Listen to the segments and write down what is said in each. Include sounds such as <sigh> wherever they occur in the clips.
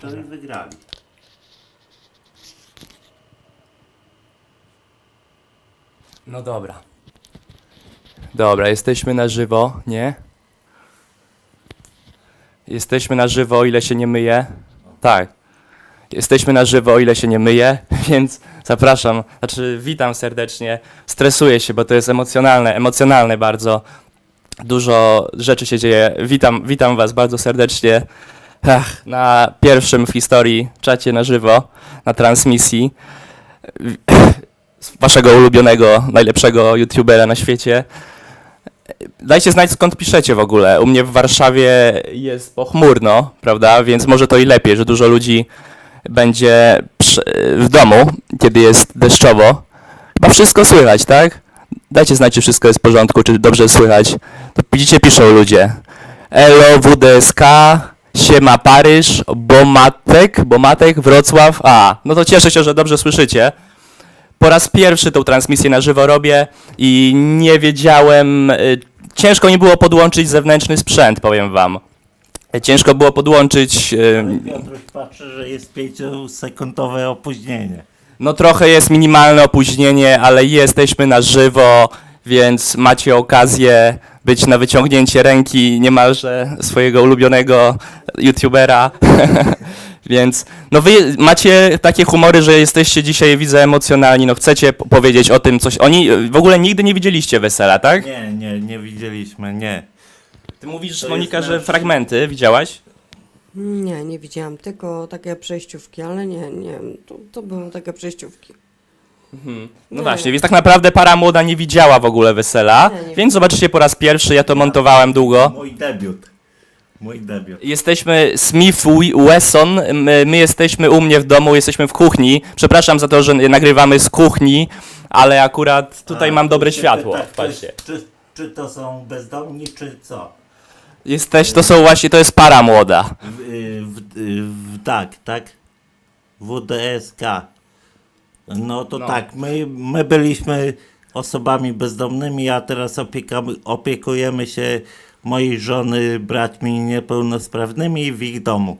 To i wygrali. No dobra. Dobra, jesteśmy na żywo, nie? Jesteśmy na żywo, o ile się nie myję. Tak. Jesteśmy na żywo, o ile się nie myję, <laughs> więc zapraszam, znaczy witam serdecznie. Stresuję się, bo to jest emocjonalne, emocjonalne bardzo. Dużo rzeczy się dzieje. Witam, witam was bardzo serdecznie Ach, na pierwszym w historii czacie na żywo, na transmisji waszego ulubionego, najlepszego youtubera na świecie. Dajcie znać skąd piszecie w ogóle. U mnie w Warszawie jest pochmurno, prawda? Więc może to i lepiej, że dużo ludzi będzie w domu, kiedy jest deszczowo. Chyba wszystko słychać, tak? Dajcie znać, czy wszystko jest w porządku, czy dobrze słychać. To widzicie, piszą ludzie. Elo, WDSK, Siema Paryż, Bomatek, Bomatek, Wrocław. A, no to cieszę się, że dobrze słyszycie. Po raz pierwszy tą transmisję na żywo robię i nie wiedziałem, y, ciężko mi było podłączyć zewnętrzny sprzęt, powiem wam. Ciężko było podłączyć, y, Piotruś patrzy, że jest 5-sekundowe opóźnienie. no trochę jest minimalne opóźnienie, ale jesteśmy na żywo, więc macie okazję być na wyciągnięcie ręki niemalże swojego ulubionego youtubera. <laughs> Więc no wy macie takie humory, że jesteście dzisiaj, widzę, emocjonalni, no chcecie powiedzieć o tym coś. Oni w ogóle nigdy nie widzieliście wesela, tak? Nie, nie, nie widzieliśmy, nie. Ty mówisz, To Monika, jest że nasz- fragmenty widziałaś? Nie, nie widziałam, tylko takie przejściówki, ale nie, nie, to, to były takie przejściówki. No Nie. właśnie, więc tak naprawdę para młoda nie widziała w ogóle wesela, Nie, nie więc zobaczycie po raz pierwszy, ja to montowałem długo. Mój debiut. Mój debiut. Jesteśmy Smith Wi- Wesson, my, my jesteśmy u mnie w domu, jesteśmy w kuchni. Przepraszam za to, że nagrywamy z kuchni, ale akurat tutaj A, mam dobre się światło. pyta ktoś, Patrzcie. Czy, czy to są bezdomni, czy co? Jesteś, to są właśnie, to jest para młoda. W, y, w, y, w, tak, tak? WDSK. No to No. tak, my, my byliśmy osobami bezdomnymi, a teraz opiekamy, opiekujemy się mojej żony braćmi niepełnosprawnymi w ich domu.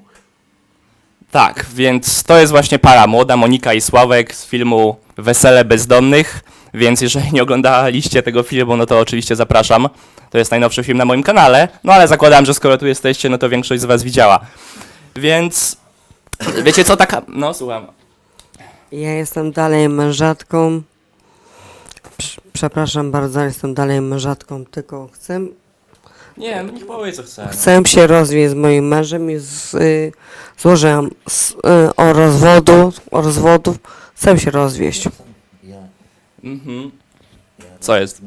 Tak, więc to jest właśnie para młoda, Monika i Sławek z filmu Wesele Bezdomnych, więc jeżeli nie oglądaliście tego filmu, no to oczywiście zapraszam. To jest najnowszy film na moim kanale, no ale zakładam, że skoro tu jesteście, no to większość z was widziała. Więc wiecie co, taka... No, słucham. Ja jestem dalej mężatką. Prz- Przepraszam bardzo, jestem dalej mężatką, tylko chcę, Nie, no niech powie co chce. chcę się rozwieść z moim mężem i z, y, złożyłam z, y, o rozwodu, o rozwodu, chcę się rozwieść. Mhm. Co jest?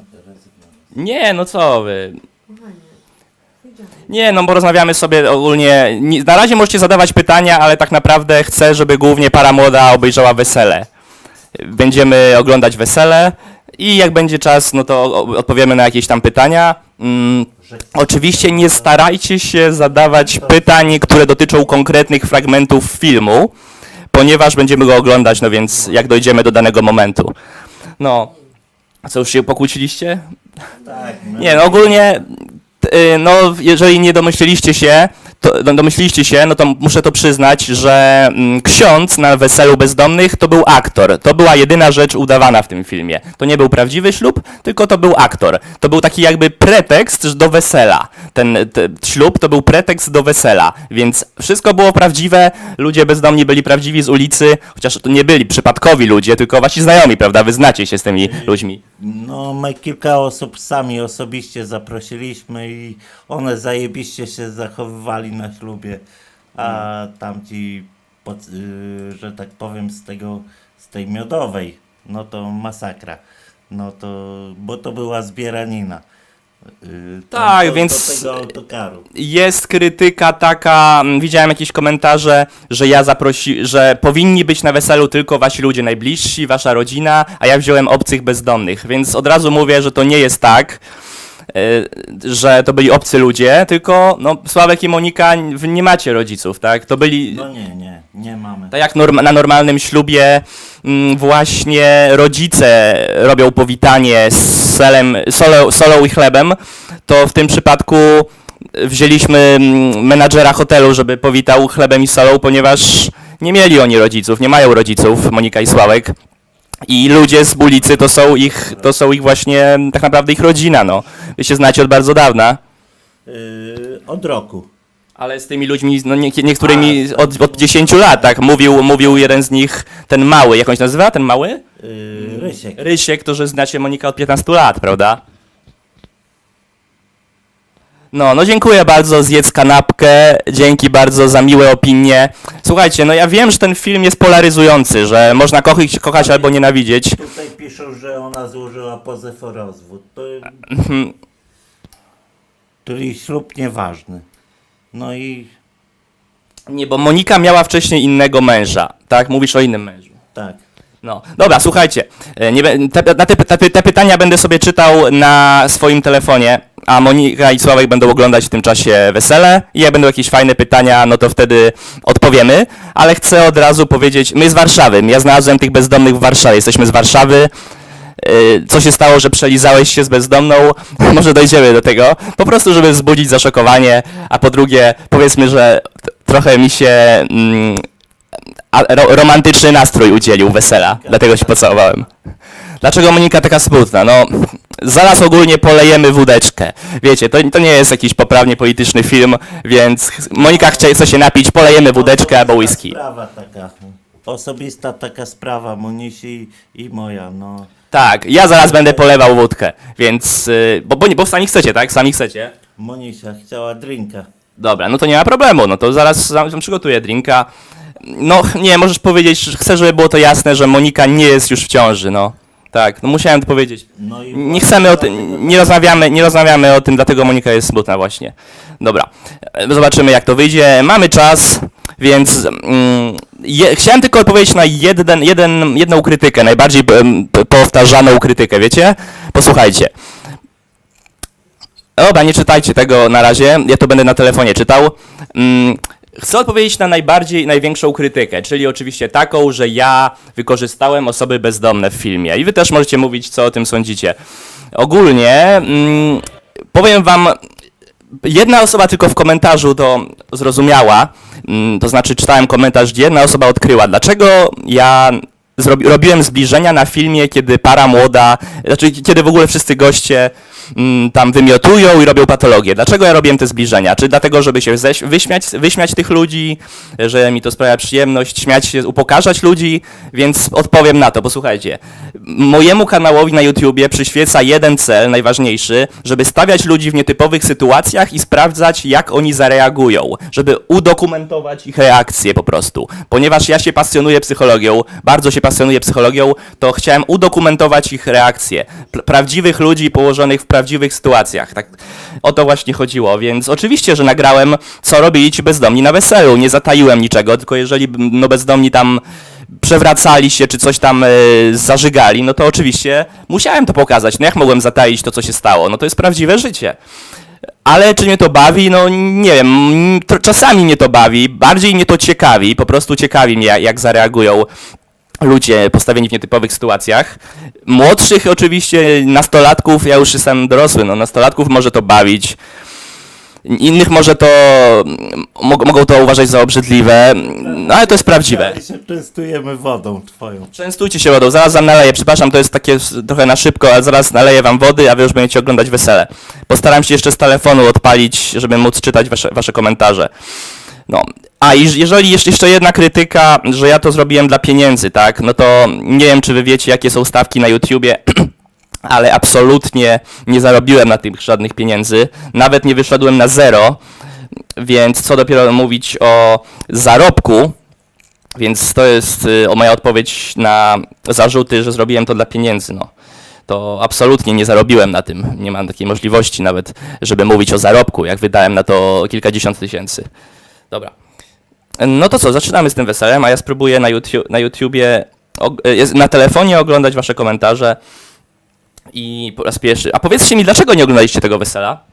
Nie, no co wy. Nie, no bo rozmawiamy sobie ogólnie. nie- Na razie możecie zadawać pytania, ale tak naprawdę chcę, żeby głównie para młoda obejrzała wesele. Będziemy oglądać wesele i jak będzie czas, no to o- odpowiemy na jakieś tam pytania. Mm, Oczywiście nie starajcie się zadawać pytań, które dotyczą konkretnych fragmentów filmu, ponieważ będziemy go oglądać, no więc jak dojdziemy do danego momentu. No, co już się pokłóciliście? tak, Nie, no ogólnie, no jeżeli nie domyśliliście się, to, no, domyśliliście się, no to muszę to przyznać, że mm, ksiądz na weselu bezdomnych to był aktor. To była jedyna rzecz udawana w tym filmie. To nie był prawdziwy ślub, tylko to był aktor. To był taki jakby pretekst do wesela. Ten, ten ślub to był pretekst do wesela, więc wszystko było prawdziwe, ludzie bezdomni byli prawdziwi z ulicy, chociaż to nie byli przypadkowi ludzie, tylko wasi znajomi, prawda? Wy znacie się z tymi ludźmi. no my kilka osób sami osobiście zaprosiliśmy i one zajebiście się zachowywali na ślubie, a tamci, pod, y, że tak powiem, z tego, z tej miodowej, no to masakra. No to, bo to była zbieranina. Y, Tak, więc- jest krytyka taka, mm, widziałem jakieś komentarze, że ja zaprosi, że powinni być na weselu tylko wasi ludzie najbliżsi, wasza rodzina, a ja wziąłem obcych bezdomnych, więc od razu mówię, że to nie jest tak, że to byli obcy ludzie, tylko no, Sławek i Monika, wy nie macie rodziców, tak? To byli, No nie, nie, nie mamy. tak jak norm, na normalnym ślubie mm, właśnie rodzice robią powitanie z selem, solą, solą i chlebem, to w tym przypadku wzięliśmy mm, menadżera hotelu, żeby powitał chlebem i solą, ponieważ nie mieli oni rodziców, nie mają rodziców, Monika i Sławek. I ludzie z ulicy to są ich, to są ich właśnie, tak naprawdę ich rodzina, no. Wy się znacie od bardzo dawna. Yy, od roku. Ale z tymi ludźmi, no nie, niektórymi od, od 10 lat, tak, mówił, mówił jeden z nich, ten mały, jak on się nazywa, ten mały? Yy, Rysiek. Rysiek, to że znacie Monika od 15 lat, prawda? No, no dziękuję bardzo, zjedz kanapkę, dzięki bardzo za miłe opinie. Słuchajcie, no ja wiem, że ten film jest polaryzujący, że można kochać, kochać albo nienawidzieć. Tutaj piszą, że ona złożyła pozew o rozwód. To, Mhm. czyli ślub nieważny. No i Nie, bo Monika miała wcześniej innego męża, tak? Mówisz o innym mężu. tak. No, dobra, słuchajcie, e, nie, te, te, te, te pytania będę sobie czytał na swoim telefonie, a Monika i Sławek będą oglądać w tym czasie wesele. I jak będą jakieś fajne pytania, no to wtedy odpowiemy, ale chcę od razu powiedzieć, my z Warszawy, ja znalazłem tych bezdomnych w Warszawie, jesteśmy z Warszawy, E, co się stało, że przelizałeś się z bezdomną, <laughs> może dojdziemy do tego, po prostu żeby wzbudzić zaszokowanie, a po drugie, powiedzmy, że trochę mi się... Mm, a, ro, romantyczny nastrój udzielił wesela, dlatego się pocałowałem. Dlaczego Monika taka smutna? No, zaraz ogólnie polejemy wódeczkę. Wiecie, to, to nie jest jakiś poprawnie polityczny film, więc Monika chce, chce się napić, polejemy wódeczkę albo whisky. Sprawa taka. Osobista taka sprawa Monisi i moja, no. Tak, ja zaraz będę polewał wódkę, więc... y, Bo, bo, bo sami chcecie, tak? Sami chcecie. Monisia chciała drinka. Dobra, no to nie ma problemu, no to zaraz sam sam przygotuję drinka. No, nie, możesz powiedzieć, że chcę, żeby było to jasne, że Monika nie jest już w ciąży, no. Tak, no musiałem to powiedzieć. No i Nie chcemy o tym, nie rozmawiamy, nie rozmawiamy o tym, dlatego Monika jest smutna właśnie. Dobra, e, zobaczymy jak to wyjdzie. Mamy czas, więc mm, je, chciałem tylko odpowiedzieć na jeden, jeden, jedną krytykę, najbardziej em, p- powtarzaną krytykę, wiecie? Posłuchajcie. Dobra, nie czytajcie tego na razie, ja to będę na telefonie czytał. Mm, Chcę odpowiedzieć na najbardziej, największą krytykę, czyli oczywiście taką, że ja wykorzystałem osoby bezdomne w filmie. I wy też możecie mówić, co o tym sądzicie. Ogólnie mm, powiem wam, jedna osoba tylko w komentarzu to zrozumiała, mm, to znaczy czytałem komentarz, gdzie jedna osoba odkryła, dlaczego ja zrobi, robiłem zbliżenia na filmie, kiedy para młoda, znaczy kiedy w ogóle wszyscy goście tam wymiotują i robią patologię. Dlaczego ja robiłem te zbliżenia? Czy dlatego, żeby się wyśmiać, wyśmiać tych ludzi, że mi to sprawia przyjemność, śmiać się, upokarzać ludzi? Więc odpowiem na to, posłuchajcie. Mojemu kanałowi na YouTubie przyświeca jeden cel, najważniejszy, żeby stawiać ludzi w nietypowych sytuacjach i sprawdzać, jak oni zareagują, żeby udokumentować ich reakcje po prostu. Ponieważ ja się pasjonuję psychologią, bardzo się pasjonuję psychologią, to chciałem udokumentować ich reakcje. Prawdziwych ludzi położonych w prawdziwych sytuacjach. Tak o to właśnie chodziło, więc oczywiście, że nagrałem, co robili ci bezdomni na weselu. Nie zataiłem niczego, tylko jeżeli no, bezdomni tam przewracali się, czy coś tam e, zażygali, no to oczywiście musiałem to pokazać. No jak mogłem zataić to, co się stało? No to jest prawdziwe życie. Ale czy mnie to bawi? No nie wiem, mm, czasami mnie to bawi, bardziej mnie to ciekawi, po prostu ciekawi mnie, jak- jak zareagują ludzie postawieni w nietypowych sytuacjach. Młodszych oczywiście, nastolatków, ja już jestem dorosły, no nastolatków może to bawić. Innych może to, mog- mogą to uważać za obrzydliwe, no ale to jest prawdziwe. Ale się częstujemy wodą twoją. Częstujcie się wodą, zaraz wam naleję, przepraszam, to jest takie trochę na szybko, ale zaraz naleję wam wody, a wy już będziecie oglądać wesele. Postaram się jeszcze z telefonu odpalić, żeby móc czytać wasze, wasze komentarze. No, a jeżeli jeszcze, jeszcze jedna krytyka, że ja to zrobiłem dla pieniędzy, tak, no to nie wiem, czy wy wiecie, jakie są stawki na YouTubie, <clears throat> ale absolutnie nie zarobiłem na tym żadnych pieniędzy, nawet nie wyszedłem na zero, więc co dopiero mówić o zarobku, więc to jest y, o moja odpowiedź na zarzuty, że zrobiłem to dla pieniędzy. No. To absolutnie nie zarobiłem na tym. Nie mam takiej możliwości nawet, żeby mówić o zarobku, jak wydałem na to kilkadziesiąt tysięcy. Dobra. No to co, zaczynamy z tym weselem, a ja spróbuję na, YouTube, na YouTubie, jest- na telefonie oglądać wasze komentarze. I po raz pierwszy. A powiedzcie mi, dlaczego nie oglądaliście tego wesela?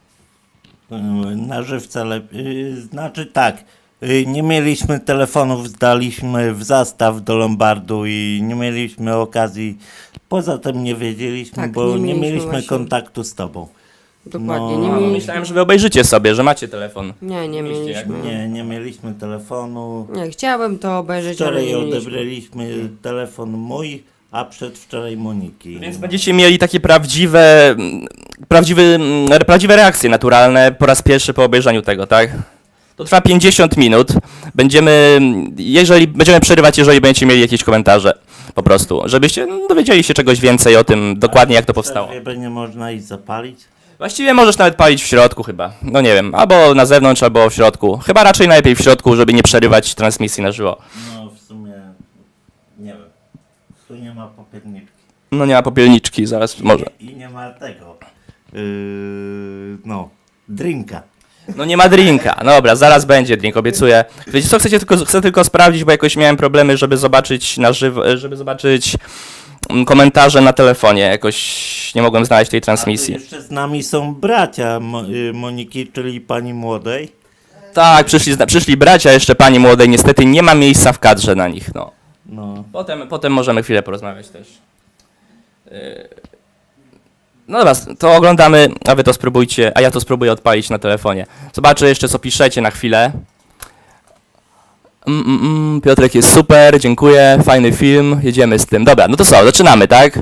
Yy, Na żywca lepiej. Znaczy tak. yy, Nie mieliśmy telefonów, zdaliśmy w zastaw do Lombardu i nie mieliśmy okazji. Poza tym nie wiedzieliśmy, Tak, bo nie nie mieliśmy mieliśmy właśnie. kontaktu z tobą. Dokładnie, No, nie ale mieliśmy. Myślałem, że wy obejrzycie sobie, że macie telefon. Nie, nie Mieliście mieliśmy. Nie, nie mieliśmy telefonu. Nie, chciałabym to obejrzeć, ale Wczoraj nie mieliśmy. odebraliśmy telefon mój, a przedwczoraj Moniki. Więc będziecie mieli takie prawdziwe, mm, prawdziwe, mm, prawdziwe reakcje naturalne po raz pierwszy po obejrzeniu tego, tak? To trwa 50 minut. Będziemy, jeżeli, będziemy przerywać, jeżeli będziecie mieli jakieś komentarze, po prostu, żebyście no, dowiedzieli się czegoś więcej o tym, dokładnie jak to powstało. W będzie można iść zapalić. Właściwie możesz nawet palić w środku chyba, no nie wiem, albo na zewnątrz, albo w środku. Chyba raczej najlepiej w środku, żeby nie przerywać transmisji na żywo. No w sumie nie wiem. Tu nie ma popierniczki. No nie ma popielniczki, zaraz może. I nie ma tego. Yy, no, drinka. No nie ma drinka. No Dobra, zaraz będzie drink, obiecuję. Wiecie co, chcecie tylko, chcę tylko sprawdzić, bo jakoś miałem problemy, żeby zobaczyć na żywo, żeby zobaczyć komentarze na telefonie. Jakoś nie mogłem znaleźć tej A transmisji. jeszcze z nami są bracia Mo, y, Moniki, czyli pani młodej. Tak, przyszli, zna- przyszli bracia, jeszcze pani młodej, niestety nie ma miejsca w kadrze na nich, no. No, Potem, potem możemy chwilę porozmawiać też. Yy. No dobra, to oglądamy, a wy to spróbujcie, a ja to spróbuję odpalić na telefonie. Zobaczę jeszcze, co piszecie na chwilę. Mm, mm, mm, Piotrek jest super, dziękuję, fajny film, jedziemy z tym. Dobra, no to co, zaczynamy, tak?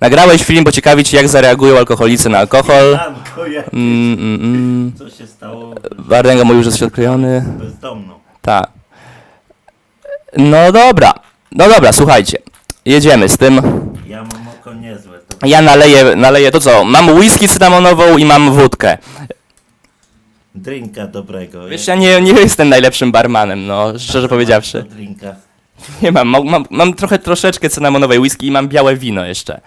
Nagrałeś film, bo ciekawi cię, jak zareagują alkoholicy na alkohol. Jak, Mm, mm, mm. co się stało Wardęga mówił, że jesteś odklejony. bezdomną? Tak. No dobra, no dobra, słuchajcie. Jedziemy z tym. Ja mam oko niezłe. To Ja naleję, naleję to co? Mam whisky cynamonową i mam wódkę. Drinka dobrego. Wiesz, ja nie, nie jestem najlepszym barmanem, no, szczerze powiedziawszy. Drinka. <laughs> Nie mam, mam, mam, mam trochę, troszeczkę cynamonowej whisky i mam białe wino jeszcze.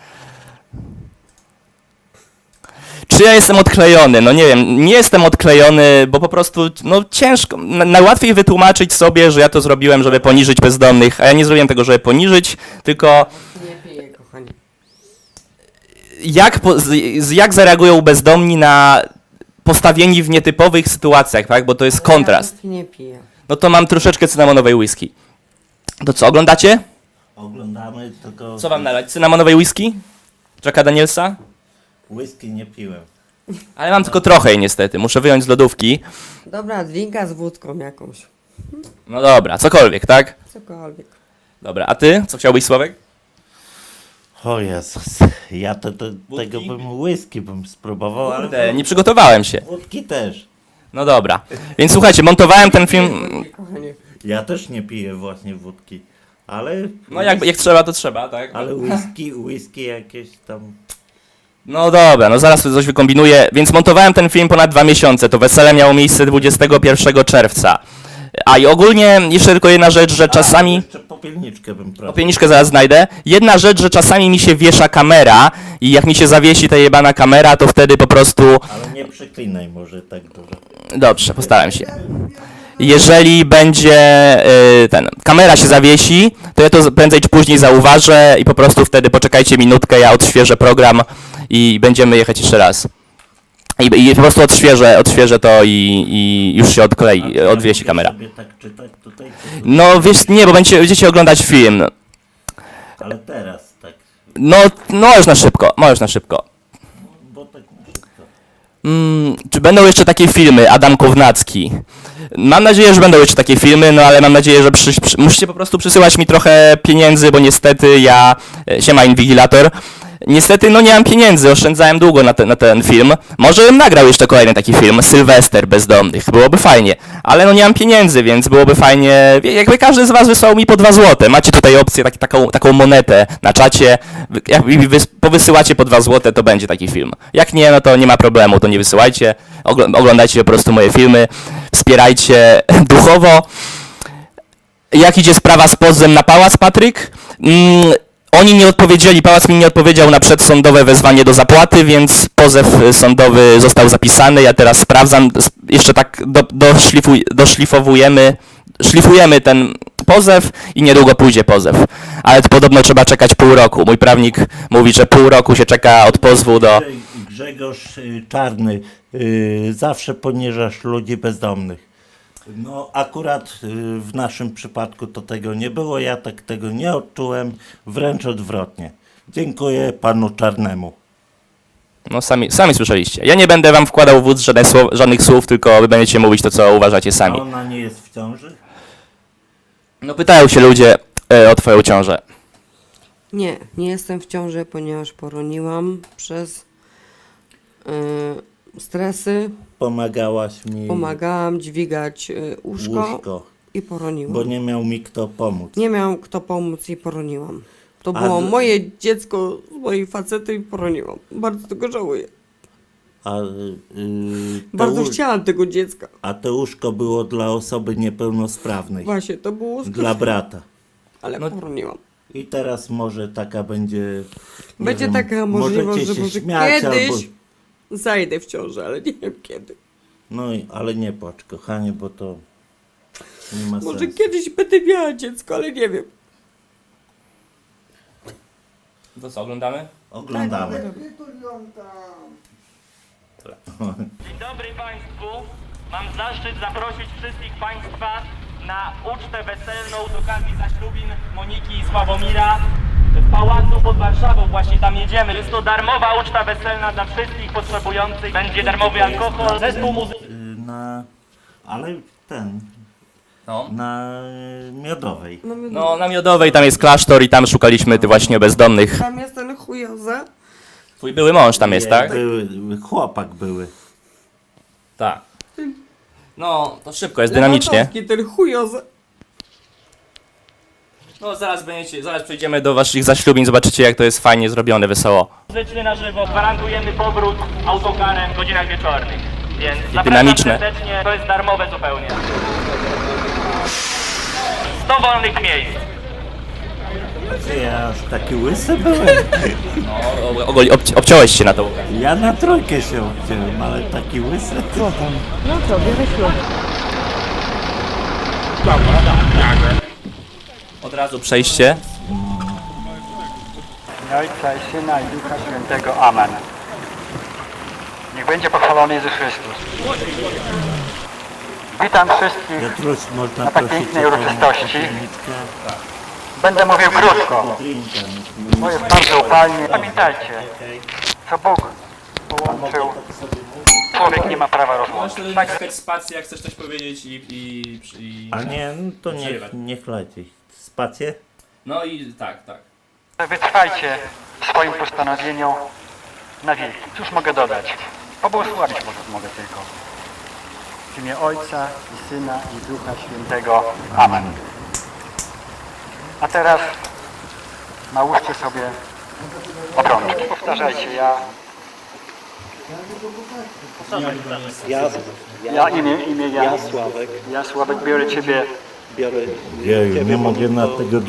Czy ja jestem odklejony? No nie wiem, nie jestem odklejony, bo po prostu, no ciężko, na- najłatwiej wytłumaczyć sobie, że ja to zrobiłem, żeby poniżyć bezdomnych, a ja nie zrobiłem tego, żeby poniżyć, tylko Nie piję, kochani. jak, po, z, z, jak zareagują bezdomni na postawieni w nietypowych sytuacjach, tak? Bo to jest kontrast. Ja nie piję. No to mam troszeczkę cynamonowej whisky. To co, oglądacie? Oglądamy tylko... Co wam nalać? Cynamonowej whisky? Jacka Danielsa? Whisky nie piłem. Ale mam tylko trochę jej niestety, muszę wyjąć z lodówki. Dobra, drinka z wódką jakąś. No dobra, cokolwiek, tak? Cokolwiek. Dobra, a ty? Co chciałbyś, Sławek? O Jezus, ja to, to tego bym whisky bym spróbował, ale Kurde, nie przygotowałem się. wódki też. No dobra. Więc słuchajcie, montowałem ten film... Kochanie. Ja też nie piję właśnie wódki, ale... No jak, jak trzeba, to trzeba, tak? Ale whisky, whisky jakieś tam... No dobra, no zaraz coś wykombinuję. Więc montowałem ten film ponad dwa miesiące. To wesele miało miejsce 21 czerwca. A i ogólnie jeszcze tylko jedna rzecz, że czasami... jeszcze popielniczkę bym prosił. Opieniczkę zaraz znajdę. Jedna rzecz, że czasami mi się wiesza kamera i jak mi się zawiesi ta jebana kamera, to wtedy po prostu... Ale nie przeklinaj może tak dużo. Dobrze, postaram się. Jeżeli będzie y, ten, kamera się zawiesi, to ja to prędzej czy później zauważę i po prostu wtedy poczekajcie minutkę, ja odświeżę program i będziemy jechać jeszcze raz. I, i po prostu odświeżę, odświeżę to i, i już się odklei, odwiesi mogę kamera. sobie tak czytać tutaj, czy tu? No wiesz, nie, bo będziecie, będziecie oglądać film. ale teraz tak, No, no możesz na szybko, możesz na szybko. bo tak szybko. Mm, czy będą jeszcze takie filmy, Adam Kownacki? Mam nadzieję, że będą jeszcze takie filmy, no ale mam nadzieję, że przy, przy, musicie po prostu przysyłać mi trochę pieniędzy, bo niestety ja, e, siema Inwigilator, niestety no nie mam pieniędzy, oszczędzałem długo na, te, na ten film. Może bym nagrał jeszcze kolejny taki film, Sylwester Bezdomnych, byłoby fajnie, ale no nie mam pieniędzy, więc byłoby fajnie, jakby każdy z was wysłał mi po 2 złote. Macie tutaj opcję, tak, taką, taką monetę na czacie, jak wys, powysyłacie po 2 złote, to będzie taki film. Jak nie, no to nie ma problemu, to nie wysyłajcie, Ogl- oglądajcie po prostu moje filmy, wspierajcie <laughs> duchowo. Jak idzie sprawa z pozwem na pałac, Patryk? Mm, oni nie odpowiedzieli, pałac mi nie odpowiedział na przedsądowe wezwanie do zapłaty, więc pozew y, sądowy został zapisany. Ja teraz sprawdzam, jeszcze tak do, doszlifuj, doszlifowujemy, szlifujemy ten pozew i niedługo pójdzie pozew. Ale podobno trzeba czekać pół roku. Mój prawnik mówi, że pół roku się czeka od pozwu do... Grzegorz y, Czarny, y, zawsze poniżasz ludzi bezdomnych. No akurat y, w naszym przypadku to tego nie było, ja tak tego nie odczułem, wręcz odwrotnie. Dziękuję panu Czarnemu. No sami, sami słyszeliście. Ja nie będę wam wkładał w ust żadne słow, żadnych słów, tylko wy będziecie mówić to, co uważacie A sami. ona nie jest w ciąży? No pytają się ludzie e, o twoją ciążę. Nie, nie jestem w ciąży, ponieważ poroniłam przez y, stresy. Pomagałaś mi Pomagałam dźwigać y, łóżko, łóżko, i poroniłam. bo nie miał mi kto pomóc. Nie miałam kto pomóc i poroniłam. To A było d- moje dziecko z mojej facety i poroniłam. Bardzo tego żałuję. A, y, to Bardzo łó- chciałam tego dziecka. a to łóżko było dla osoby niepełnosprawnej, Właśnie, to było dla brata. ale No- poroniłam. I teraz może taka będzie. nie Będzie taka możliwość, możecie że się może śmiać, kiedyś Albo, zajdę w ciążę, ale nie wiem kiedy. no i, ale nie płacz, kochanie, bo to nie ma Może sensu. kiedyś będę miała dziecko, ale nie wiem. To co, oglądamy? Oglądamy. Dzień dobry Państwu. Mam zaszczyt zaprosić wszystkich Państwa na ucztę weselną z okazji zaślubin Moniki i Sławomira w Pałacu pod Warszawą. Właśnie tam jedziemy. Jest to darmowa uczta weselna dla wszystkich potrzebujących. Będzie darmowy alkohol. Zespół muzyczny. Y, Na. Ale ten. No. Na miodowej. Mamy No, na Miodowej tam jest klasztor i tam szukaliśmy ty właśnie bezdomnych. Tam jest ten chujoza. Twój były mąż tam jest, tak? Były, chłopak były. Tak. No, to szybko, jest dynamicznie. Lewandowski, ten chujoza. No, zaraz będziecie, zaraz przejdziemy do waszych zaślubin, zobaczycie jak to jest fajnie zrobione, wesoło. Muzyczny na żywo. Gwarantujemy powrót autokarem w godzinach wieczornych. Więc zapraszam dynamiczne. serdecznie. To jest darmowe zupełnie. 100 wolnych miejsc. Ja aż taki łysy byłem? No, ogoli, obci- obciąłeś się na to. Ja na trójkę się obciąłem, ale taki łysy. Od razu przejście. Ojca i Syna i Ducha Świętego. Amen. Niech będzie pochwalony Jezus Chrystus. Witam wszystkich. Piotruś, można Na tak prosić pięknej o uroczystości. Będę mówił krótko, Drinka. bo jest bardzo upalnie. Pamiętajcie, co Bóg połączył, człowiek nie ma prawa rozłączyć. Tak, naciskać spację, jak chcesz coś powiedzieć i... i, i... A nie, no to niech, Zrywać. niech leci. Spację? No i tak, tak. wytrwajcie w swoim postanowieniu na wieki. Cóż mogę dodać? Pobłogosławić może mogę tylko. W imię Ojca i Syna i Ducha Świętego. Amen. A teraz nałóżcie sobie obrączki. Powtarzajcie, ja, Ja, ja imię, imię ja, ja Sławek ja Sławek biorę Ciebie biorę. Jeju, nie mogę na tego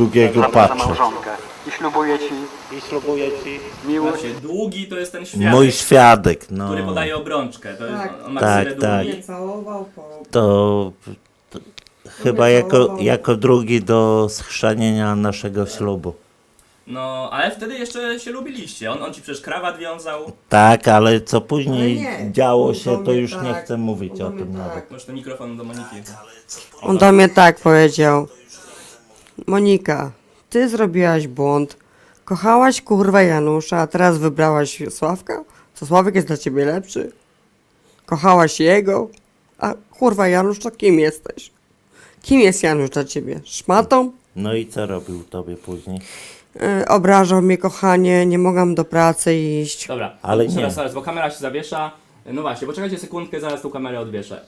za patrzeć. małżonkę i ślubuję Ci I ślubuję ci. miłość Długi to jest ten świadek, Mój świadek, no. który podaje obrączkę. To jest, Tak. on ma Tak, ksywę tak. długi. Nie całował po... To, to chyba jako, jako drugi do schrzanienia naszego ślubu. No, ale wtedy jeszcze się lubiliście. On, on ci przecież krawat wiązał. Tak, ale co później Ale nie. działo On się, to mnie już nie tak, chcę mówić on o mnie tym tak. nawet. Masz ten mikrofon do Moniki. On do mnie tak powiedział. Monika, ty zrobiłaś błąd. Kochałaś kurwa Janusza, a teraz wybrałaś Sławka? Co Sławek jest dla ciebie lepszy? Kochałaś jego? A kurwa Janusz, to kim jesteś? Kim jest Janusz dla ciebie? Szmatą? No i co robił tobie później? Yy, obrażał mnie kochanie, nie mogłam do pracy iść. Dobra, Ale zaraz, nie. zaraz, bo kamera się zawiesza. No właśnie, poczekajcie sekundkę, zaraz tą kamerę odwieszę.